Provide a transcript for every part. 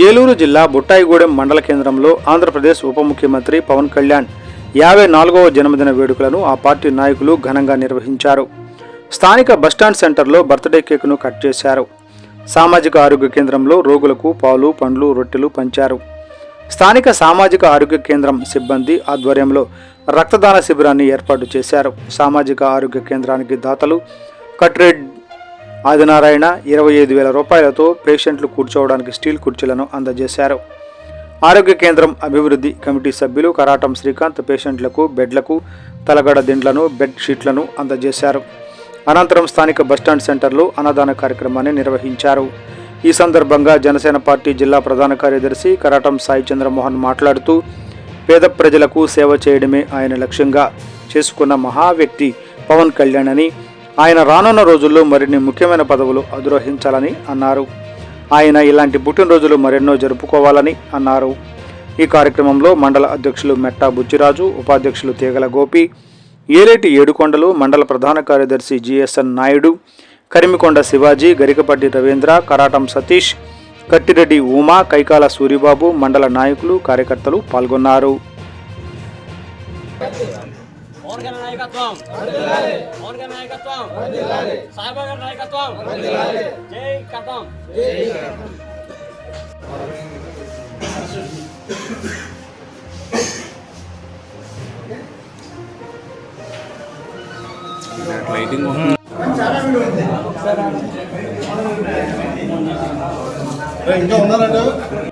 ఏలూరు జిల్లా బుట్టాయిగూడెం మండల కేంద్రంలో ఆంధ్రప్రదేశ్ ఉప ముఖ్యమంత్రి పవన్ కళ్యాణ్ యాభై నాలుగవ జన్మదిన వేడుకలను ఆ పార్టీ నాయకులు ఘనంగా నిర్వహించారు. స్థానిక బస్టాండ్ సెంటర్లో బర్త్డే కేకును కట్ చేశారు. సామాజిక ఆరోగ్య కేంద్రంలో రోగులకు పాలు పండ్లు రొట్టెలు పంచారు. స్థానిక సామాజిక ఆరోగ్య కేంద్రం సిబ్బంది ఆధ్వర్యంలో రక్తదాన శిబిరాన్ని ఏర్పాటు చేశారు. సామాజిక ఆరోగ్య కేంద్రానికి దాతలు కట్రెడ్ ఆదినారాయణ ఇరవై ఐదు వేల రూపాయలతో పేషెంట్లు కూర్చోవడానికి స్టీల్ కుర్చీలను అందజేశారు. ఆరోగ్య కేంద్రం అభివృద్ధి కమిటీ సభ్యులు కరాటం శ్రీకాంత్ పేషెంట్లకు బెడ్లకు తలగడ దిండ్లను బెడ్ షీట్లను అందజేశారు. అనంతరం స్థానిక బస్టాండ్ సెంటర్లో అన్నదాన కార్యక్రమాన్ని నిర్వహించారు. ఈ సందర్భంగా జనసేన పార్టీ జిల్లా ప్రధాన కార్యదర్శి కరాటం సాయి చంద్రమోహన్ మాట్లాడుతూ పేద ప్రజలకు సేవ చేయడమే ఆయన లక్ష్యంగా చేసుకున్న మహా వ్యక్తి పవన్ కళ్యాణ్ అని ఆయన రానున్న రోజుల్లో మరిన్ని ముఖ్యమైన పదవులు అధిరోహించాలని అన్నారు. ఆయన ఇలాంటి పుట్టినరోజులు మరెన్నో జరుపుకోవాలని అన్నారు. ఈ కార్యక్రమంలో మండల అధ్యక్షులు మెట్టా బుచ్చిరాజు ఉపాధ్యక్షులు తీగల గోపి ఏలేటి ఏడుకొండలు మండల ప్రధాన కార్యదర్శి G S N Naidu Karimikonda Shivaji Garikapatti Ravindra Karatam Satish Kattireddy Uma Kaikala Suribabu మండల నాయకులు కార్యకర్తలు పాల్గొన్నారు. పవన్ కళ్యాణ్ నాయకత్వం. పవన్ కళ్యాణ్ నాయకత్వం. సాయిబాబా గారి నాయకత్వం. జై కథం. ఇంకా ఉన్నారంట?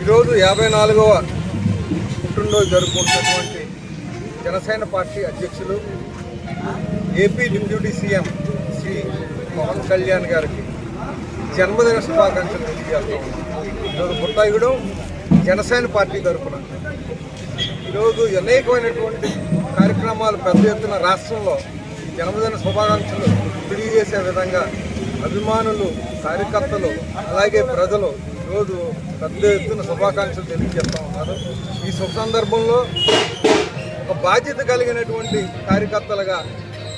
ఈరోజు యాభై నాలుగవ పుట్టినరోజు జరుపుకుంటున్నటువంటి జనసేన పార్టీ అధ్యక్షులు AP deputy CM Shri Pawan Kalyan గారికి జన్మదిన శుభాకాంక్షలు తెలియజేస్తాం ఈరోజు బుట్టాయిగూడెం జనసేన పార్టీ తరఫున ఈరోజు అనేకమైనటువంటి కార్యక్రమాలు పెద్ద ఎత్తున రాష్ట్రంలో జన్మదిన శుభాకాంక్షలు తెలియజేసే విధంగా అభిమానులు కార్యకర్తలు అలాగే ప్రజలు ఈరోజు పెద్ద ఎత్తున శుభాకాంక్షలు తెలియజేస్తూ ఉన్నారు. ఈ శుభ సందర్భంలో ఒక బాధ్యత కలిగినటువంటి కార్యకర్తలుగా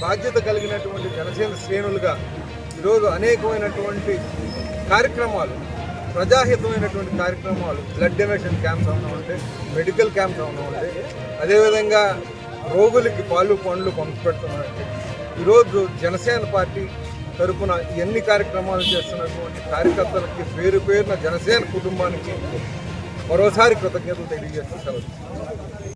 బాధ్యత కలిగినటువంటి జనసేన శ్రేణులుగా ఈరోజు అనేకమైనటువంటి కార్యక్రమాలు ప్రజాహితమైనటువంటి కార్యక్రమాలు బ్లడ్ డొనేషన్ క్యాంప్స్ అవునా మెడికల్ క్యాంప్స్ అవునా అదేవిధంగా రోగులకి పాలు పండ్లు పంచిపెడుతున్నారంటే ఈరోజు జనసేన పార్టీ తరపున ఎన్ని కార్యక్రమాలు చేస్తున్నటువంటి కార్యకర్తలకి పేరు పేరున జనసేన కుటుంబానికి మరోసారి కృతజ్ఞతలు తెలియజేస్తూ సెలవు